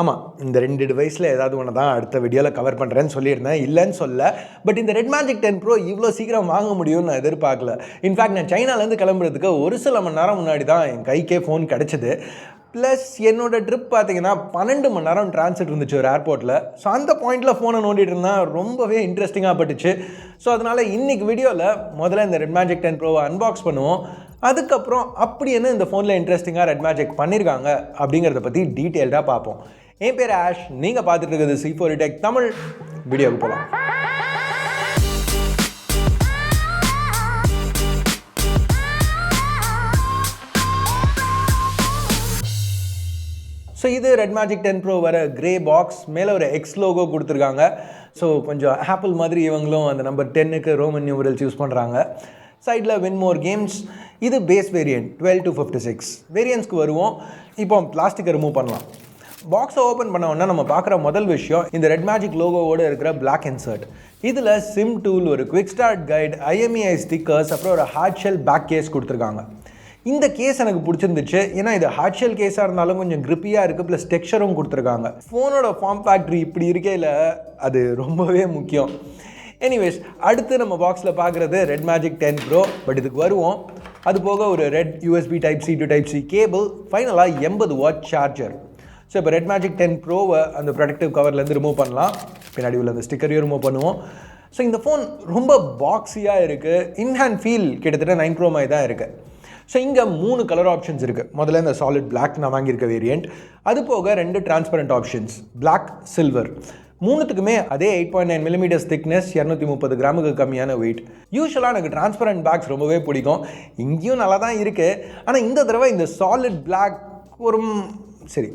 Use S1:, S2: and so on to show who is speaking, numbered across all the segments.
S1: ஆமாம் இந்த ரெண்டு டிவைஸில் ஏதாவது ஒன்று தான் அடுத்த வீடியோவில் கவர் பண்ணுறேன்னு சொல்லியிருந்தேன். இல்லைன்னு சொல்ல பட் இந்த ரெட் மேஜிக் டென் ப்ரோ இவ்வளோ சீக்கிரம் வாங்க முடியும்னு நான் எதிர்பார்க்கல. இன்ஃபேக்ட் நான் சைனாலேருந்து கிளம்புறதுக்கு ஒரு சில மணி நேரம் முன்னாடி தான் என் கைக்கே ஃபோன் கிடச்சிது. ப்ளஸ் என்னோட ட்ரிப் பார்த்தீங்கன்னா பன்னெண்டு மணி நேரம் டிரான்சிட் இருந்துச்சு ஒரு ஏர்போர்ட்டில் ஸோ அந்த பாயிண்டில் ஃபோனை நோண்டிட்டு இருந்தேன். ரொம்பவே இன்ட்ரெஸ்டிங்காக பட்டுச்சு. ஸோ அதனால் இன்றைக்கி வீடியோவில் முதல்ல இந்த ரெட் மேஜிக் டென் ப்ரோவை அன்பாக்ஸ் பண்ணுவோம். அதுக்கப்புறம் அப்படி என்ன இந்த ஃபோனில் இன்ட்ரெஸ்டிங்காக ரெட் மேஜிக் பண்ணியிருக்காங்க அப்படிங்கிறத பற்றி டீட்டெயில்டாக பார்ப்போம். என் பேர் ஆஷ். நீங்கள் பார்த்துட்டு இருக்கிறது சி ஃபோர் டெக் தமிழ் வீடியோவுக்கு போகலாம் ஸோ இது ரெட் மேஜிக் டென் ப்ரோ வர கிரே பாக்ஸ் மேலே ஒரு எக்ஸ் லோகோ கொடுத்துருக்காங்க. ஸோ கொஞ்சம் ஆப்பிள் மாதிரி இவங்களும் அந்த நம்பர் டென்னுக்கு ரோமன் நியூமரல்ஸ் யூஸ் பண்ணுறாங்க சைடில் வின் மோர் கேம்ஸ் இது base variant twelve two fifty six வேரியன்ஸ்க்கு வருவோம். இப்போ பிளாஸ்டிக்கை ரிமூவ் பண்ணலாம். பாக்ஸை ஓப்பன் பண்ண உடனே நம்ம பார்க்குற முதல் விஷயம் இந்த ரெட் மேஜிக் லோகோவோடு இருக்கிற பிளாக் இன்சர்ட் இதில் சிம் டூல் ஒரு quick start guide IMEI stickers அப்புறம் ஒரு ஹார்ட் ஷெல் பேக் கேஸ் கொடுத்துருக்காங்க. இந்த கேஸ் எனக்கு பிடிச்சிருந்துச்சு. ஏன்னா இது ஹார்ட் ஷெல் கேஸாக இருந்தாலும் கொஞ்சம் கிரிப்பியாக இருக்குது ப்ளஸ் டெக்ஸ்டரும் கொடுத்துருக்காங்க. ஃபோனோட ஃபார்ம் ஃபேக்ட்ரி இப்படி இருக்கையில் அது ரொம்பவே முக்கியம். எனிவேஸ் அடுத்து நம்ம பாக்ஸில் பார்க்குறது red magic ten pro but இதுக்கு வருவோம். அது போக ஒரு red USB type C to type C cable ஃபைனலாக எண்பது வாட் சார்ஜர் ஸோ இப்போ ரெட் மேஜிக் டென் ப்ரோவை அந்த ப்ரொடக்டிவ் கவர்லேருந்து ரிமூவ் பண்ணலாம். பின்னாடி உள்ள அந்த ஸ்டிக்கரையும் ரிமூவ் பண்ணுவோம். ஸோ இந்த ஃபோன் ரொம்ப பாக்ஸியாக இருக்குது இன்ஹேண்ட் ஃபீல் கிட்டத்தட்ட நைன் ப்ரோ மாதிரி தான் இருக்குது ஸோ இங்கே மூணு கலர் ஆப்ஷன்ஸ் இருக்குது முதல்ல இந்த சாலிட் பிளாக் நான் வாங்கியிருக்க வேரியண்ட் அது போக ரெண்டு டிரான்ஸ்பரண்ட் ஆப்ஷன்ஸ் பிளாக் சில்வர் மூணுத்துக்குமே அதே eight point nine millimetres thickness இரநூத்தி முப்பது கிராமுக்கு கம்மியான வெயிட் யூஸ்வலாக எனக்கு டிரான்ஸ்பரண்ட் பேக்ஸ் ரொம்பவே பிடிக்கும். இங்கேயும் நல்லா தான் இருக்குது ஆனால் இந்த தடவை இந்த சாலிட் பிளாக் ஒரு சரி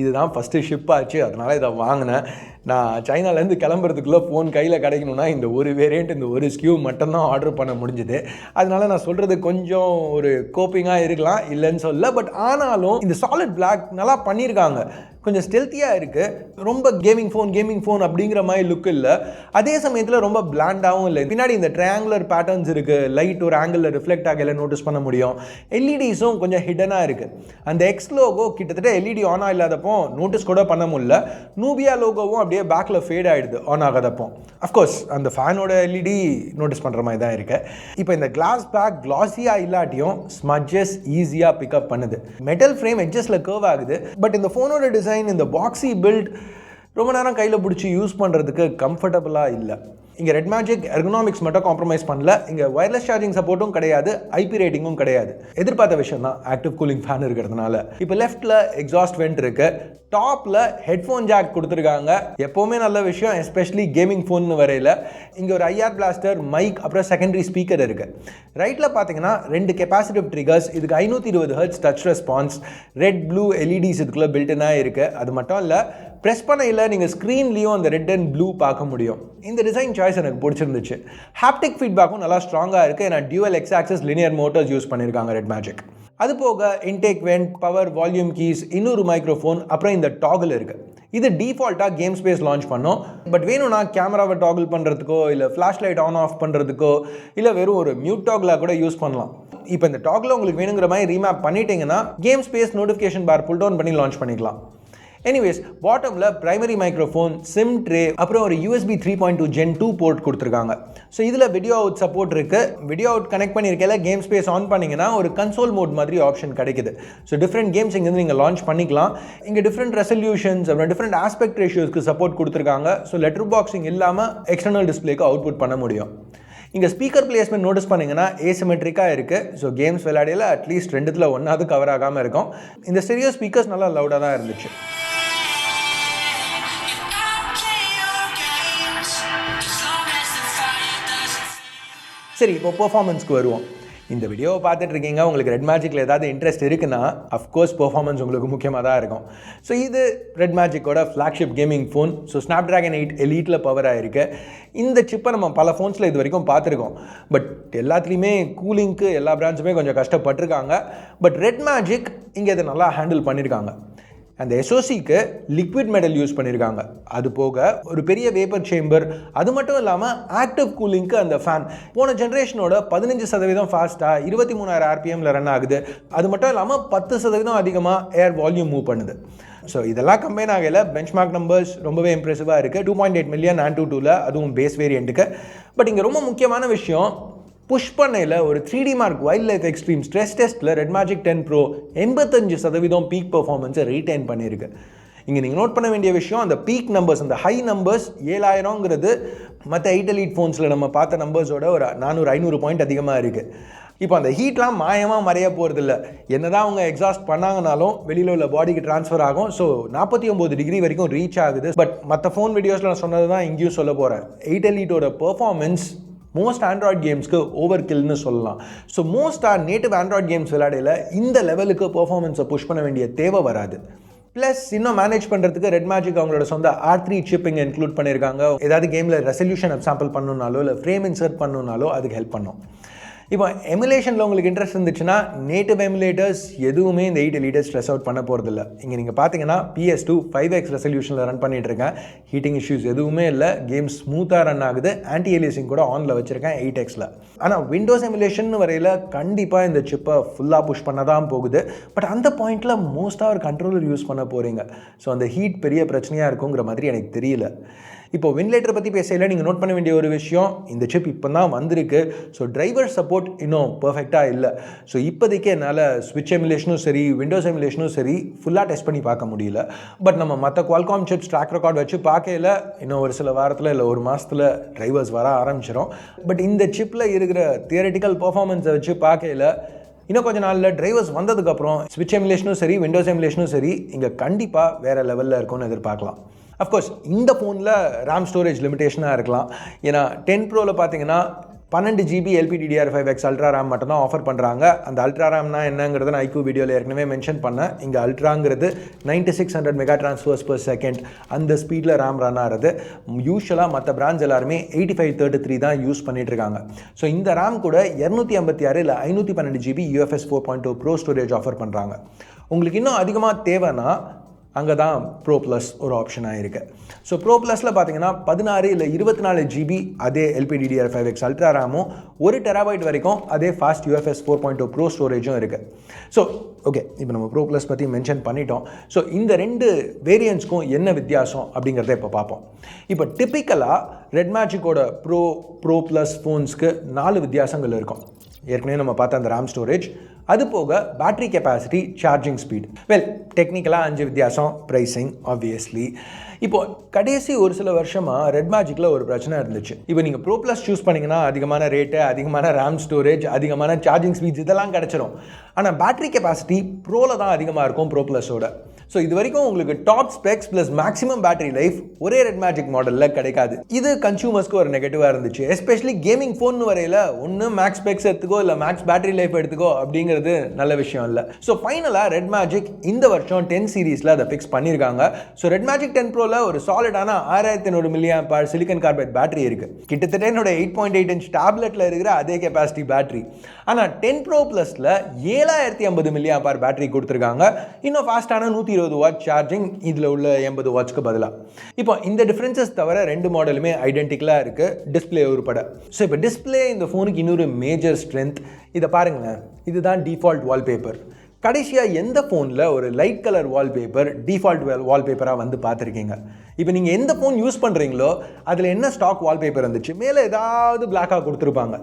S1: இதுதான் ஃபஸ்ட்டு ஷிப் ஆச்சு அதனால் இதை வாங்கினேன். நான் சைனாலேருந்து கிளம்புறதுக்குள்ளே ஃபோன் கையில் கிடைக்கணும்னா இந்த ஒரு வேரியண்ட் இந்த ஒரு ஸ்கியூ மட்டும்தான் ஆர்டர் பண்ண முடிஞ்சுது. அதனால நான் சொல்கிறது கொஞ்சம் ஒரு கோப்பிங்காக இருக்கலாம் இல்லைன்னு சொல்ல பட் ஆனாலும் இந்த சாலிட் பிளாக் நல்லா பண்ணியிருக்காங்க கொஞ்சம் ஸ்டெல்த்தியாக இருக்குது ரொம்ப கேமிங் ஃபோன் கேமிங் ஃபோன் அப்படிங்கிற மாதிரி லுக் இல்லை. அதே சமயத்தில் ரொம்ப பிளாண்டாகவும் இல்லை. பின்னாடி இந்த ட்ரையாங்குலர் பேட்டர்ன்ஸ் இருக்குது லைட் ஒரு ஆங்கிளில் ரிஃப்ளெக்ட் ஆகல நோட்டீஸ் பண்ண முடியும். எல்இடிஸும் கொஞ்சம் ஹிடனாக இருக்குது அந்த எக்ஸ் லோகோ கிட்டத்தட்ட எல்இடி ஆன் இல்லாதப்போ நோட்டீஸ் கூட பண்ண முடியல. நூபியா லோகோவும் அப்படியே பேக்கில் ஃபேட் ஆகிடுது ஆன் ஆகாதப்போ. அஃப்கோர்ஸ் அந்த ஃபேனோட எல்இடி நோட்டீஸ் பண்ணுற மாதிரி தான் இருக்கு. இப்போ இந்த கிளாஸ் பேக் கிளாஸியாக இல்லாட்டியும் ஸ்மட்ஜஸ் ஈஸியாக பிக்கப் பண்ணுது. மெட்டல் ஃப்ரேம் எட்ஜஸில் கர்வ் ஆகுது. பட் இந்த ஃபோனோட டிசைன் இந்த பாக்ஸி பில்ட் ரொம்ப நேரம் கையில் பிடிச்சி யூஸ் பண்ணுறதுக்கு கம்ஃபர்டபுளாக இல்லை. இங்கே ரெட் மேஜிக் எர்கனாமிக்ஸ் மட்டும் காம்ப்ரமைஸ் பண்ணல. இங்கே ஒயர்லெஸ் சார்ஜிங் சப்போர்ட்டும் கிடையாது ஐபி ரேட்டிங்கும் கிடையாது. எதிர்பார்த்த விஷயம் தான் ஆக்டிவ் கூலிங் ஃபேன் இருக்கிறதுனால. இப்போ லெஃப்ட்டில் எக்ஸாஸ்ட் வெண்ட் இருக்கு. டாப்பில் ஹெட்ஃபோன் ஜாக் கொடுத்துருக்காங்க. எப்போவுமே நல்ல விஷயம் எஸ்பெஷலி கேமிங் ஃபோன் வரையில். இங்கே ஒரு ஐஆர் பிளாஸ்டர் மைக் அப்புறம் செகண்டரி ஸ்பீக்கர் இருக்கு. ரைட்டில் பார்த்தீங்கன்னா ரெண்டு கெப்பாசிட்டிவ் ட்ரிகர்ஸ் இதுக்கு ஐநூற்றி இருபது hertz touch response red blue LEDs இதுக்குள்ளே பில்டனாக இருக்குது அது மட்டும் இல்லை ப்ரெஸ் பண்ணையில் நீங்கள் ஸ்க்ரீன்லேயும் அந்த ரெட் அண்ட் ப்ளூ பார்க்க முடியும். இந்த டிசைன் சாய்ஸ் எனக்கு பிடிச்சிருந்துச்சு. ஹாப்டிக் ஃபீட்பேக்கும் நல்லா ஸ்ட்ராங்காக இருக்குது ஏன்னா dual X axis linear motors use பண்ணியிருக்காங்க ரெட் மேஜிக் அது போக intake vent power volume keys இன்னொரு மைக்ரோஃபோன் அப்புறம் இந்த டாகில் இருக்குது இது டிஃபால்ட்டாக கேம் ஸ்பேஸ் லான்ச் பண்ணோம். பட் வேணும்னா கேமராவை டாகிள் பண்ணுறதுக்கோ இல்லை ஃப்ளாஷ் லைட் ஆன் ஆஃப் பண்ணுறதுக்கோ இல்லை வெறும் ஒரு மியூட் டாகிளாக கூட யூஸ் பண்ணலாம். இப்போ இந்த டாகில் உங்களுக்கு வேணுங்கிற மாதிரி ரீமேப் பண்ணிட்டீங்கன்னா game space notification bar pull down பண்ணி லான்ச் பண்ணிக்கலாம். எனிவேஸ் பாட்டமில் பிரைமரி மைக்ரோஃபோன் சிம் ட்ரே அப்புறம் ஒரு USB three point two gen two port கொடுத்துருக்காங்க. ஸோ இதில் வீடியோ அவுட் சப்போர்ட் இருக்குது வீடியோ அவுட் கனெக்ட் பண்ணியிருக்கையில் கேம் ஸ்பேஸ் ஆன் பண்ணிங்கன்னா ஒரு கன்சோல் மோட் மாதிரி ஆப்ஷன் கிடைக்குது. ஸோ டிஃப்ரெண்ட் கேம்ஸ் இங்கேருந்து நீங்கள் லான்ச் பண்ணிக்கலாம். இங்கே டிஃப்ரெண்ட் ரெசல்யூஷன்ஸ் அப்புறம் டிஃப்ரெண்ட் ஆஸ்பெக்ட் ரேஷியோஸ்க்கு சப்போர்ட் கொடுத்துருக்காங்க. ஸோ லெட்டர் பாக்ஸிங் இல்லாமல் எக்ஸ்டர்னல் டிஸ்பிளேக்கு அவுட்புட் பண்ண முடியும். இங்கே ஸ்பீக்கர் பிளேஸ்மெண்ட் நோட்டீஸ் பண்ணிங்கன்னா ஏசிமெட்ரிக்காக இருக்குது ஸோ கேம்ஸ் விளையாடையில் அட்லீஸ்ட் ரெண்டுத்தில் ஒன்றாவது கவர் ஆகாமல் இருக்கும். இந்த ஸ்டெரியோ ஸ்பீக்கர்ஸ் நல்லா லவுடாக தான் இருந்துச்சு. சரி இப்போ பெர்ஃபார்மன்ஸ்க்கு வருவோம். இந்த வீடியோவை பார்த்துட்டு இருக்கீங்க. உங்களுக்கு ரெட் மேஜிக்கில் ஏதாவது இன்ட்ரெஸ்ட் இருக்குன்னா அஃப்கோர்ஸ் பர்ஃபார்மன்ஸ் உங்களுக்கு முக்கியமாக தான் இருக்கும். ஸோ இது red மேஜிக்கோட flagship gaming phone so Snapdragon eight எலீட்டில் power ஆயிருக்கு. இந்த சிப்பை நம்ம பல ஃபோன்ஸில் இது வரைக்கும் பார்த்துருக்கோம். பட் எல்லாத்துலேயுமே கூலிங்க்கு எல்லா பிராண்ட்ஸுமே கொஞ்சம் கஷ்டப்பட்டிருக்காங்க. பட் ரெட் மேஜிக் இங்கே இதை நல்லா ஹேண்டில் பண்ணியிருக்காங்க அந்த எஸ்ஓசிக்கு லிக்விட் மெடல் யூஸ் பண்ணியிருக்காங்க அது போக ஒரு பெரிய வேப்பர் சேம்பர் அது மட்டும் இல்லாமல் ஆக்டிவ் கூலிங்க்கு அந்த ஃபேன் போன ஜென்ரேஷனோட பதினஞ்சு சதவீதம் ஃபாஸ்ட்டாக இருபத்தி மூணாயிரம் ஆர்பிஎம்ல ரன் ஆகுது. அது மட்டும் இல்லாமல் பத்து சதவீதம் அதிகமாக ஏர் வால்யூம் மூவ் பண்ணுது. ஸோ இதெல்லாம் கம்பைன் ஆகையில் பெஞ்ச்மார்க் நம்பர்ஸ் ரொம்பவே இம்ப்ரெசிவாக இருக்குது டூ பாயிண்ட் எயிட் மில்லியன் நான் டூ டூவில் அதுவும் பேஸ் வேரியண்ட்டுக்கு பட் இங்கே ரொம்ப முக்கியமான விஷயம் புஷ் பண்ணையில் ஒரு three D mark wild life extreme stress டெஸ்ட்டில் ரெட் மேஜிக் டென் ப்ரோ எண்பத்தஞ்சு சதவீதம் பீக் பர்ஃபார்மன்ஸை ரீட்டைன் பண்ணியிருக்கு. இங்கே நீங்கள் நோட் பண்ண வேண்டிய விஷயம் அந்த பீக் நம்பர்ஸ் அந்த ஹை நம்பர்ஸ் ஏழாயிரங்கிறது மற்ற எயிட் எலீட் ஃபோன்ஸில் நம்ம பார்த்த நம்பர்ஸோட ஒரு நானூறு ஐநூறு பாயிண்ட் அதிகமாக இருக்குது இப்போ அந்த ஹீட்லாம் மாயமாக மறைய போகிறதில்ல என்ன தான் அவங்க எக்ஸாஸ்ட் பண்ணாங்கனாலும் வெளியில் உள்ள பாடிக்கு ட்ரான்ஸ்ஃபர் ஆகும். ஸோ நாற்பத்தி ஒம்பது டிகிரி வரைக்கும் ரீச் ஆகுது. பட் மற்ற ஃபோன் வீடியோஸில் நான் சொன்னது தான் இங்கேயும் சொல்ல போகிறேன் எயிட் எலீட்டோட பெர்ஃபார்மன்ஸ் மோஸ்ட் ஆண்ட்ராய்ட் கேம்ஸ்க்கு ஓவர் கில்னு சொல்லலாம். ஸோ மோஸ்ட்டாக நேட்டிவ் ஆண்ட்ராய்ட் கேம்ஸ் விளையாடையில் இந்த லெவலுக்கு பெர்ஃபார்மன்ஸை புஷ் பண்ண வேண்டிய தேவை வராது. ப்ளஸ் இன்னும் மேனேஜ் பண்ணுறதுக்கு ரெட் மேஜிக் அவங்களோட சொந்த ஆர் த்ரீ சிப் இங்கே இன்க்ளூட் பண்ணியிருக்காங்க. ஏதாவது கேமில் ரெசல்யூஷன் எக்ஸாம்பிள் பண்ணணுனாலோ இல்லை ஃப்ரேம் இன்சர்ட் பண்ணணுனாலோ அதுக்கு ஹெல்ப் பண்ணும். இப்போ எமுலேஷனில் உங்களுக்கு இன்ட்ரெஸ்ட் இருந்துச்சுன்னா நேட்டிவ் எமுலேட்டர்ஸ் எதுவுமே இந்த எயிட் லீடர்ஸ் ஸ்ட்ரெஸ் அவுட் பண்ண போகிறதில்ல இங்கே நீங்கள் பார்த்தீங்கன்னா பிஎஸ் டூ ஃபைவ் எக்ஸ் ரெசல்யூஷனில் ரன் பண்ணிட்டு இருக்கேன். ஹீட்டிங் இஷ்யூஸ் எதுவுமே இல்லை. கேம் ஸ்மூத்தாக ரன் ஆகுது. ஆன்டி ஏலியசிங் கூட ஆனில் வச்சுருக்கேன் எயிட் எக்ஸில் ஆனால் விண்டோஸ் எமுலேஷன் வரையில் கண்டிப்பாக இந்த சிப்பை ஃபுல்லாக புஷ் பண்ண தான் போகுது. பட் அந்த பாயிண்ட்டில் மோஸ்ட்டாக ஒரு கண்ட்ரோலர் யூஸ் பண்ண போகிறீங்க ஸோ அந்த ஹீட் பெரிய பிரச்சனையாக இருக்குங்கிற மாதிரி எனக்கு தெரியல. இப்போ வின்லேட்டரை பற்றி பேசையில் நீங்கள் நோட் பண்ண வேண்டிய ஒரு விஷயம் இந்த சிப் இப்போ தான் வந்திருக்கு. ஸோ டிரைவர் சப்போர்ட் இன்னும் பர்ஃபெக்டாக இல்லை. ஸோ இப்போதைக்கு என்னால் ஸ்விட்ச் எமுலேஷனும் சரி விண்டோஸ் எமுலேஷனும் சரி ஃபுல்லாக டெஸ்ட் பண்ணி பார்க்க முடியல. பட் நம்ம மற்ற குவால்காம் சிப்ஸ் ட்ராக் ரெக்கார்ட் வச்சு பார்க்கல இன்னும் ஒரு சில வாரத்தில் இல்லை ஒரு மாதத்தில் டிரைவர்ஸ் வர ஆரம்பிச்சிடும் பட் இந்த சிப்பில் இருக்கிற தியரட்டிக்கல் பர்ஃபார்மன்ஸை வச்சு பார்க்கல இன்னும் கொஞ்ச நாளில் டிரைவர்ஸ் வந்ததுக்கப்புறம் ஸ்விட்ச் எமுலேஷனும் சரி விண்டோஸ் எமுலேஷனும் சரி இங்கே கண்டிப்பாக வேறு லெவலில் இருக்கும்னு எதிர்பார்க்கலாம். அஃப்கோர்ஸ் இந்த ஃபோனில் ரேம் ஸ்டோரேஜ் லிமிடேஷனாக இருக்கலாம். ஏன்னா டென் ப்ரோவில் பார்த்தீங்கன்னா பன்னெண்டு GB LPDDR five X ultra RAM மட்டும் தான் ஆஃபர் பண்ணுறாங்க அந்த அல்ட்ரா ரேம்னா என்னங்கிறத நான் ஐக்யூ வீடியோவில் ஏற்கனவே மென்ஷன் பண்ணேன். இங்கே அல்ட்ராங்கிறது ninety six hundred mega transfers per second அந்த ஸ்பீடில் ரேம் ரன் ஆகிறது. யூஸ்வலாக மற்ற பிராண்ட்ஸ் எல்லாருமே எயிட்டி ஃபைவ் தேர்ட்டி த்ரீ தான் யூஸ் பண்ணிட்டு இருக்காங்க. ஸோ இந்த ரேம் கூட இரநூத்தி ஐம்பத்தி ஆறு இல்லை ஐநூற்றி பன்னெண்டு GB UFS four point two pro storage offer பண்ணுறாங்க உங்களுக்கு இன்னும் அதிகமாக தேவைன்னா அங்கே தான் ப்ரோ ப்ளஸ் ஒரு ஆப்ஷனாக இருக்குது ஸோ ப்ரோ ப்ளஸில் பார்த்தீங்கன்னா பதினாறு இல்லை இருபத்தி நாலு ஜிபி அதே எல்பிடிடிஆர் ஃபைவ் எக்ஸ் அல்ட்ரா ரேமும் ஒரு டெராபைட் வரைக்கும் அதே fast UFS four point two pro ஸ்டோரேஜும் இருக்குது ஸோ ஓகே இப்போ நம்ம ப்ரோ ப்ளஸ் பற்றி மென்ஷன் பண்ணிட்டோம். ஸோ இந்த ரெண்டு வேரியன்ஸ்க்கும் என்ன வித்தியாசம் அப்படிங்கிறத இப்போ பார்ப்போம் இப்போ டிப்பிக்கலாக ரெட் மேஜிக்கோட ப்ரோ ப்ரோ ப்ளஸ் ஃபோன்ஸ்க்கு நாலு வித்தியாசங்கள் இருக்கும். ஏற்கனவே நம்ம பார்த்த அந்த ரேம் ஸ்டோரேஜ் அது போக battery capacity charging speed well டெக்னிக்கலாக அஞ்சு வித்தியாசம். ப்ரைஸிங் ஆப்வியஸ்லி இப்போது கடைசி ஒரு சில வருஷமாக ரெட் மேஜிக்கில் ஒரு பிரச்சனை இருந்துச்சு. இப்போ நீங்கள் ப்ரோ ப்ளஸ் சூஸ் பண்ணிங்கன்னா அதிகமான ரேட்டு அதிகமான ரேம் ஸ்டோரேஜ் அதிகமான சார்ஜிங் ஸ்பீட்ஸ் இதெல்லாம் கிடச்சிரும். ஆனால் பேட்டரி கெப்பாசிட்டி ப்ரோவில் தான் அதிகமாக இருக்கும் ப்ரோ ப்ளஸோட ஸோ இது வரைக்கும் உங்களுக்கு top specs plus maximum battery life ஒரே ரெட் மேஜிக் மாடலில் கிடைக்காது. இது கன்சூமர்ஸ்க்கு ஒரு நெகட்டிவாக இருந்துச்சு. எஸ்பெஷலி கேமிங் ஃபோன் வரையில் ஒன்று மேக்ஸ் ஸ்பெக்ஸ் எடுத்துக்கோ இல்லை மேக்ஸ் பேட்டரி லைஃப் எடுத்துக்கோ அப்படிங்கிறது நல்ல விஷயம் இல்லை. ஸோ ஃபைனலாக ரெட் மேஜிக் இந்த வருஷம் டென் சீரீஸில் அதை ஃபிக்ஸ் பண்ணியிருக்காங்க ஸோ ரெட் மேஜிக் டென் ப்ரோவில் ஒரு சாலிடான ஆறாயிரத்தி ஐநூறு மில்லியன் பார் சிலிக்கன் கார்பெட் பேட்டரி இருக்குது கிட்டத்தட்ட என்னோட எயிட் பாயிண்ட் எயிட் இன்ச் டேப்லெட்டில் இருக்கிற அதே கெப்பாசிட்டி பேட்டரி ஆனால் டென் ப்ரோ ப்ளஸில் ஏழாயிரத்தி ஐம்பது மில்லியா பார் பேட்டரி கொடுத்துருக்காங்க. இன்னும் ஃபாஸ்ட்டான நூற்றி இருபது வாட் சார்ஜிங் இதில் உள்ள எண்பது வாட்ச்க்கு பதிலாக இப்போ இந்த டிஃப்ரென்சஸ் தவிர ரெண்டு மாடலுமே ஐடென்டிக்கலாக இருக்குது டிஸ்பிளே உருப்பட ஸோ இப்போ டிஸ்பிளே இந்த ஃபோனுக்கு இன்னொரு மேஜர் ஸ்ட்ரென்த் இதை பாருங்களேன். இதுதான் டிஃபால்ட் வால்பேப்பர் கடைசியாக எந்த ஃபோனில் ஒரு லைட் கலர் வால்பேப்பர் டிஃபால்ட் வால்பேப்பராக வந்து பார்த்துருக்கீங்க? இப்போ நீங்கள் எந்த ஃபோன் யூஸ் பண்ணுறீங்களோ அதில் என்ன ஸ்டாக் வால்பேப்பர் இருந்துச்சு? மேலே ஏதாவது பிளாக்காக கொடுத்துருப்பாங்க.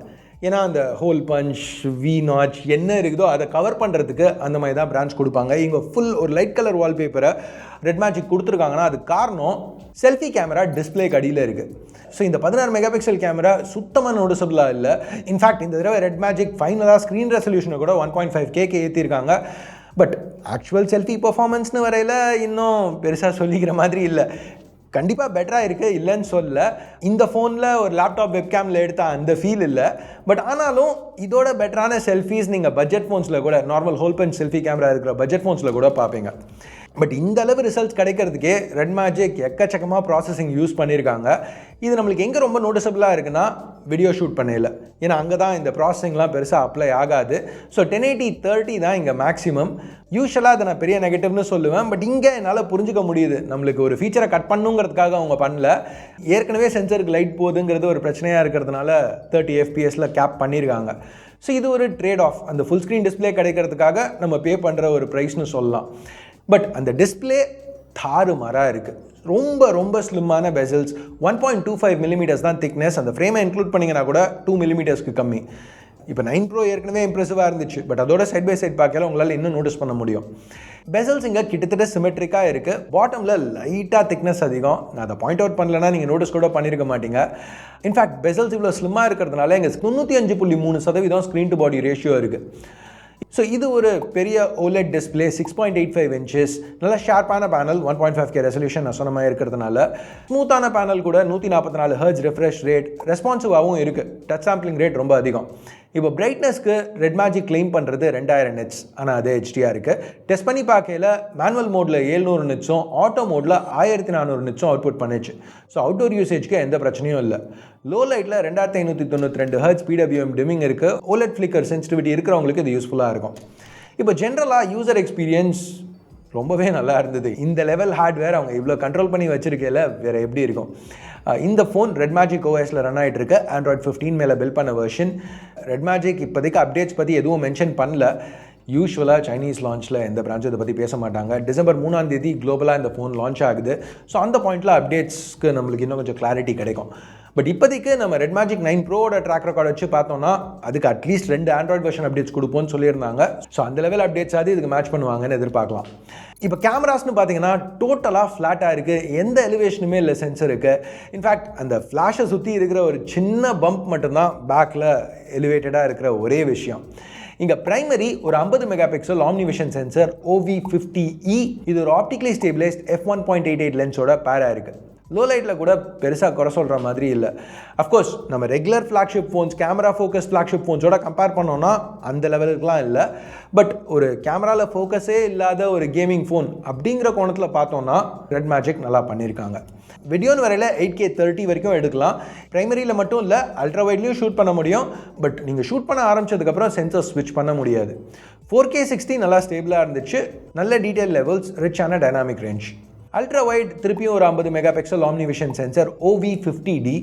S1: ஏன்னா அந்த ஹோல் பஞ்ச் வி நாச் என்ன இருக்குதோ அதை கவர் பண்ணுறதுக்கு அந்த மாதிரி தான் பிரான்ச் கொடுப்பாங்க. இங்கே ஃபுல் ஒரு லைட் கலர் வால்பேப்பரை ரெட் மேஜிக் கொடுத்துருக்காங்கன்னா அது காரணம் செல்ஃபி கேமரா டிஸ்பிளேக்கு அடியில் இருக்குது ஸோ இந்த பதினாறு மெகா பிக்சல் கேமரா சுத்தமாக நோட்டிசபிளாக இல்லை இன்ஃபேக்ட் இந்த தடவை ரெட் மேஜிக் ஃபைனலாக ஸ்க்ரீன் ரெசல்யூஷனை கூட ஒன் பாயிண்ட் ஃபைவ் கேக்கு ஏற்றிருக்காங்க பட் ஆக்சுவல் செல்ஃபி பர்ஃபார்மன்ஸ்னு வரையில் இன்னும் பெருசாக சொல்லிக்கிற மாதிரி இல்லை. கண்டிப்பாக பெட்டராக இருக்குது இல்லைன்னு சொல்ல இந்த ஃபோனில் ஒரு லேப்டாப் வெப்கேமில் எடுத்தால் அந்த ஃபீல் இல்லை. பட் ஆனாலும் இதோட பெட்டரான செல்ஃபீஸ் நீங்கள் பட்ஜெட் ஃபோன்ஸில் கூட normal hole punch selfie camera இருக்கிற பட்ஜெட் ஃபோன்ஸில் கூட பார்ப்பீங்க. பட் இந்த அளவு ரிசல்ட்ஸ் கிடைக்கிறதுக்கே ரெட் மேஜிக் எக்கச்சக்கமாக ப்ராசஸிங் யூஸ் பண்ணியிருக்காங்க. இது நம்மளுக்கு எங்கே ரொம்ப நோட்டிசபிளாக இருக்குன்னா வீடியோ ஷூட் பண்ணையில். ஏன்னா அங்கே தான் இந்த ப்ராசஸிங்லாம் பெருசாக அப்ளை ஆகாது. ஸோ டென் எயிட்டி தேர்ட்டி தான் இங்கே மேக்ஸிமம் யூஸ்வலாக அதை நான் பெரிய நெகட்டிவ்னு சொல்லுவேன். பட் இங்கே என்னால் புரிஞ்சுக்க முடியுது. நம்மளுக்கு ஒரு ஃபீச்சரை கட் பண்ணுங்கிறதுக்காக அவங்க பண்ணல. ஏற்கனவே சென்சருக்கு லைட் போகுதுங்கிறது ஒரு பிரச்சனையாக இருக்கிறதுனால தேர்ட்டி எஃபிஎஸில் கேப் பண்ணியிருக்காங்க ஸோ இது ஒரு ட்ரேட் ஆஃப் அந்த ஃபுல் ஸ்க்ரீன் டிஸ்பிளே கிடைக்கிறதுக்காக நம்ம பே பண்ணுற ஒரு ப்ரைஸ்னு சொல்லலாம். பட் அந்த டிஸ்பிளே தாறுமாறாக இருக்குது ரொம்ப ரொம்ப ஸ்லிம்மான bezels one point two five millimetres தான் திக்னஸ் அந்த ஃப்ரேமை இன்க்ளூட் பண்ணிங்கன்னா கூட டூ மில்லிமீட்டர்ஸ்க்கு கம்மி. இப்போ நைன் ப்ரோ ஏற்கனவே இம்ப்ரெசிவாக இருந்துச்சு. பட் அதோட சைட் பை சைட் பார்க்கல உங்களால் இன்னும் நோட்டீஸ் பண்ண முடியும். பெசல்ஸ் இங்கே கிட்டத்தட்ட சிமெட்ரிக்காக இருக்குது பாட்டமில் லைட்டாக திக்னஸ் அதிகம். நான் அதை பாயிண்ட் அவுட் பண்ணலன்னா நீங்கள் நோட்டீஸ் கூட பண்ணியிருக்க மாட்டீங்க. இன்ஃபேக்ட் பெசல்ஸ் இவ்வளோ ஸ்லிம்மாக இருக்கிறதுனால எங்கள் தொண்ணூற்றி அஞ்சு புள்ளி மூணு சதவீதம் ஸ்க்ரீன் டு பாடி ரேஷியோ இருக்குது ஸோ இது ஒரு பெரிய OLED display six point eight five inches நல்ல ஷார்ப்பான panel one point five K resolution நான் சொன்ன மாதிரி இருக்கிறதுனால. ஸ்மூத்தான பேனல் கூட நூற்றி நாற்பத்தி நாலு ஹர்ஜ் ரெஃப்ரெஷ் ரேட் ரெஸ்பான்சிவாகவும் இருக்குது டச் சாம்பிளிங் ரேட் ரொம்ப அதிகம். இப்போ பிரைட்னஸ்க்கு ரெட் மேஜிக் கிளைம் பண்ணுறது ரெண்டாயிரம் நெட்ஸ் ஆனால் அது ஹெச்டியாக இருக்குது டெஸ்ட் பண்ணி பார்க்கையில் மேனுவல் மோடில் ஏழ்நூறு நிட்ஸும் ஆட்டோ மோடில் ஆயிரத்தி நானூறு நிச்சம் அவுட்புட் பண்ணுச்சு. ஸோ அவுட்டோர் யூசேஜ்க்கு எந்த பிரச்சனையும் இல்லை. லோ லைட்டில் ரெண்டாயிரத்தி ஐநூற்றி தொண்ணூற்றி ரெண்டு ஹர்ட்ஸ் பிடபிஎம் டிமிங் இருக்குது ஓலெட் ஃப்ளிக்கர் சென்சிட்டிவிட்டி இருக்கிறவங்களுக்கு இது யூஸ்ஃபுல்லாக இருக்கும். இப்போ ஜென்ரலாக யூசர் எக்ஸ்பீரியன்ஸ் ரொம்பவே நல்லா இருந்தது. இந்த லெவல் ஹார்ட்வேர் அவங்க இவ்வளோ கண்ட்ரோல் பண்ணி வச்சிருக்கையில் வேறு எப்படி இருக்கும்? இந்த ஃபோன் ரெட் மேஜிக் ஓஎஸில் ரன் ஆகிட்டு இருக்கு ஆண்ட்ராய்ட் ஃபிஃப்டீன் மேலே பில் பண்ண வெர்ஷன் ரெட் மேஜிக் இப்போதைக்கு அப்டேட்ஸ் பற்றி எதுவும் மென்ஷன் பண்ணல. யூஸ்வலாக சைனீஸ் லான்ச்சில் எந்த பிரான்ச்சும் இதை பற்றி பேச மாட்டாங்க. டிசம்பர் மூணாம் தேதி குளோபலாக இந்த ஃபோன் லான்ச் ஆகுது. ஸோ அந்த பாயிண்ட்டில் அப்டேட்ஸ்க்கு நம்மளுக்கு இன்னும் கொஞ்சம் கிளாரிட்டி கிடைக்கும். பட் இப்போதைக்கு நம்ம ரெட் மேஜிக் நைன் ப்ரோட ட்ராக் ரெக்கார்ட் வச்சு பார்த்தோம்னா அதுக்கு அட்லீஸ்ட் ரெண்டு ஆண்ட்ராய்ட் வெர்ஷன் அப்டேட்ஸ் கொடுப்போம்னு சொல்லியிருந்தாங்க. ஸோ அந்த லெவல் அப்டேட்ஸ் ஆகுது இதுக்கு மேட்ச் பண்ணுவாங்கன்னு எதிர்பார்க்கலாம். இப்போ கேமராஸ்னு பார்த்தீங்கன்னா டோட்டலாக ஃப்ளாட்டாக இருக்குது எந்த எலிவேஷனுமே இல்லை சென்சருக்கு இன்ஃபேக்ட் அந்த ஃப்ளாஷை சுற்றி இருக்கிற ஒரு சின்ன பம்ப் மட்டும்தான் பேக்கில் எலிவேட்டடாக இருக்கிற ஒரே விஷயம். இங்கே பிரைமரி ஒரு ஐம்பது megapixel OmniVision sensor OV fifty E இது ஒரு optically stabilised F one point eight eight லென்ஸோட பேராக இருக்குது லோ லைட்டில் கூட பெருசாக குறை சொல்கிற மாதிரி இல்லை. அஃப்கோர்ஸ் நம்ம regular flagship phones camera focus flagship ஃபோன்ஸோட compare பண்ணோன்னா அந்த லெவலுக்குலாம் இல்லை. பட் ஒரு கேமராவில் ஃபோக்கஸே இல்லாத ஒரு கேமிங் ஃபோன் அப்படிங்கிற கோணத்தில் பார்த்தோன்னா ரெட் மேஜிக் நல்லா பண்ணியிருக்காங்க வீடியோன்னு வரையில் எயிட் கே தேர்ட்டி வரைக்கும் எடுக்கலாம். ப்ரைமரியில் மட்டும் இல்லை அல்ட்ரா வைட்லேயும் ஷூட் பண்ண முடியும். பட் நீங்கள் ஷூட் பண்ண ஆரம்பிச்சதுக்கப்புறம் சென்சர் ஸ்விட்ச் பண்ண முடியாது. ஃபோர் கே சிக்ஸ்டி நல்லா ஸ்டேபிளாக இருந்துச்சு. நல்ல டீட்டெயில் லெவல்ஸ் ரிச்சான டைனாமிக் ரேஞ்ச் அல்ட்ரா வைட் திருப்பியும் ஒரு ஐம்பது megapixel OmniVision sensor OV fifty D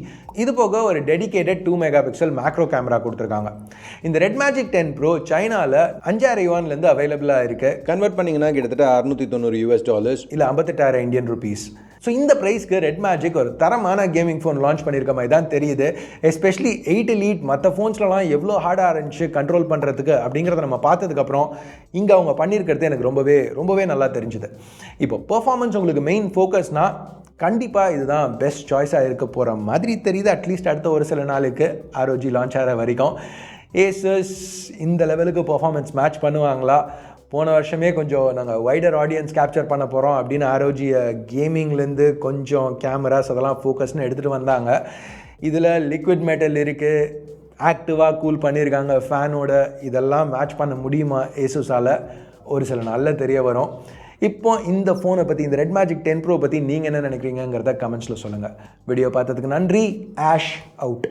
S1: இது போக ஒரு dedicated two megapixel macro camera கொடுத்துருக்காங்க. இந்த ரெட் மேஜிக் டென் ப்ரோ சைனாவில் அஞ்சாயிரம் யுவான்லேருந்து அவைலபிளாக இருக்குது
S2: கன்வெர்ட் பண்ணிங்கன்னா கிட்டத்தட்ட அறுநூற்றி தொண்ணூறு யூஎஸ் டாலர்ஸ்
S1: இல்லை ஐம்பத்தெட்டாயிரம் இந்தியன் ருபீஸ் ஸோ இந்த ப்ரைஸ்க்கு ரெட் மேஜிக் ஒரு தரமான கேமிங் ஃபோன் லான்ச் பண்ணியிருக்க மாதிரி தான் தெரியுது. எஸ்பெஷலி எயிட் லீட் மற்ற ஃபோன்ஸ்லலாம் எவ்வளோ ஹார்டாக இருந்துச்சு கண்ட்ரோல் பண்ணுறதுக்கு அப்படிங்கிறத நம்ம பார்த்ததுக்கப்புறம் இங்கே அவங்க பண்ணியிருக்கிறது எனக்கு ரொம்பவே ரொம்பவே நல்லா தெரிஞ்சுது. இப்போ பர்ஃபார்மன்ஸ் உங்களுக்கு மெயின் ஃபோக்கஸ்னால் கண்டிப்பாக இதுதான் பெஸ்ட் சாய்ஸாக இருக்க போகிற மாதிரி தெரியுது. அட்லீஸ்ட் அடுத்த ஒரு சில நாளுக்கு ஆரோஜி லான்ச் ஆகிற வரைக்கும். ஏசஸ் இந்த லெவலுக்கு பர்ஃபார்மன்ஸ் மேட்ச் பண்ணுவாங்களா? போன வருஷமே கொஞ்சம் நாங்கள் வைடர் ஆடியன்ஸ் கேப்சர் பண்ண போகிறோம் அப்படின்னு ஆரோஜியை கேமிங்லேருந்து கொஞ்சம் கேமராஸ் அதெல்லாம் ஃபோக்கஸ்னு எடுத்துகிட்டு வந்தாங்க. இதில் லிக்விட் மெட்டல் இருக்குது ஆக்டிவாக கூல் பண்ணியிருக்காங்க ஃபேனோட இதெல்லாம் மேட்ச் பண்ண முடியுமா ஏசுஸால்? ஒரு சில நாளில் தெரிய வரும். இப்போ இந்த ஃபோனை பற்றி இந்த ரெட் மேஜிக் டென் ப்ரோ பற்றி நீங்கள் என்ன நினைக்கிறீங்கிறத கமெண்ட்ஸில் சொல்லுங்கள் வீடியோ பார்த்ததுக்கு நன்றி. Ash out